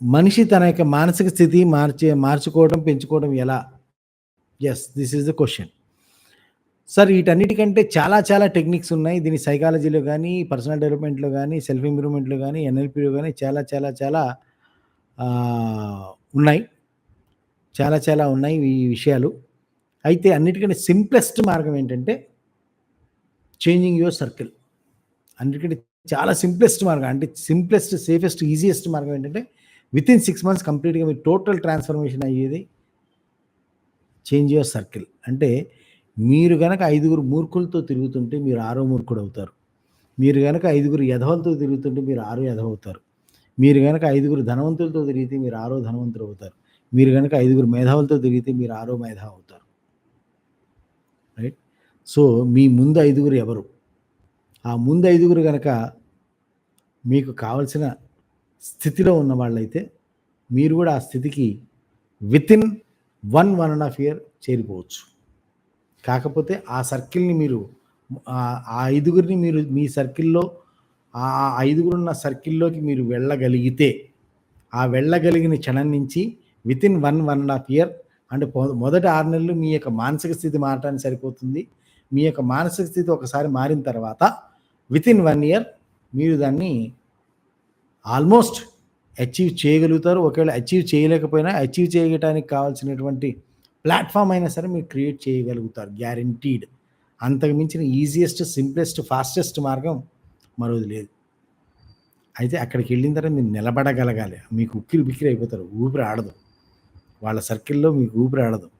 మనిషి తన యొక్క మానసిక స్థితి మార్చే మార్చుకోవడం, పెంచుకోవడం ఎలా? Yes this is the question sir వీటన్నిటికంటే చాలా చాలా టెక్నిక్స్ ఉన్నాయి. దీన్ని సైకాలజీలో కానీ పర్సనల్ డెవలప్‌మెంట్‌లో కానీ సెల్ఫ్ ఇంప్రూవ్‌మెంట్‌లో కానీ ఎన్ఎల్‌పిలో కానీ చాలా చాలా చాలా ఉన్నాయి. చాలా చాలా ఉన్నాయి ఈ విషయాలు. అయితే అన్నిటికంటే సింప్లెస్ట్ మార్గం ఏంటంటే చేంజింగ్ యువర్ సర్కిల్. అన్నిటికంటే చాలా సింప్లెస్ట్ మార్గం. అంటే సింప్లెస్ట్, సేఫెస్ట్, ఈజియెస్ట్ మార్గం ఏంటంటే వితిన్ సిక్స్ మంత్స్ కంప్లీట్‌గా మీరు టోటల్ ట్రాన్స్‌ఫర్మేషన్ అయ్యేది చేంజ్ యువర్ సర్కిల్. అంటే మీరు కనుక ఐదుగురు మూర్ఖులతో తిరుగుతుంటే మీరు ఆరో మూర్ఖుడు అవుతారు మీరు కనుక ఐదుగురు యధవలతో తిరుగుతుంటే మీరు ఆరో యధవ అవుతారు మీరు కనుక ఐదుగురు ధనవంతులతో తిరిగితే మీరు ఆరో ధనవంతులు అవుతారు మీరు కనుక ఐదుగురు మేధావులతో తిరిగితే మీరు ఆరో మేధావి అవుతారు. రైట్. సో, మీ ముందు ఐదుగురు ఎవరు? ఆ ముందు ఐదుగురు కనుక మీకు కావాల్సిన స్థితిలో ఉన్న వాళ్ళైతే మీరు కూడా ఆ స్థితికి వితిన్ 1, 1 ½ ఇయర్ చేరిపోవచ్చు. కాకపోతే ఆ సర్కిల్‌ని మీరు ఆ ఐదుగురిని మీరు మీ సర్కిల్‌లో ఆ ఐదుగురున్న సర్కిల్‌లోకి మీరు వెళ్ళగలిగితే, ఆ వెళ్ళగలిగిన క్షణం నుంచి వితిన్ 1, 1 ½ ఇయర్ అంటే మొదటి ఆరు నెలలు మీ యొక్క మానసిక స్థితి మారటానికి సరిపోతుంది. మీ యొక్క మానసిక స్థితి ఒకసారి మారిన తర్వాత వితిన్ వన్ ఇయర్ మీరు దాన్ని ఆల్మోస్ట్ అచీవ్ చేయగలుగుతారు. ఒకవేళ అచీవ్ చేయలేకపోయినా అచీవ్ చేయటానికి కావాల్సినటువంటి ప్లాట్ఫామ్ అయినా సరే మీరు క్రియేట్ చేయగలుగుతారు. గ్యారంటీడ్. అంతకు మించిన ఈజియెస్ట్, సింప్లెస్ట్, ఫాస్టెస్ట్ మార్గం మరోది లేదు. అయితే అక్కడికి వెళ్ళిన తర్వాత మీరు నిలబడగలగాలి. మీకు ఉక్కిరి బిక్కిరి అయిపోతారు. ఊపిరి ఆడదు. వాళ్ళ సర్కిల్‌లో మీకు ఊపిరి ఆడదు.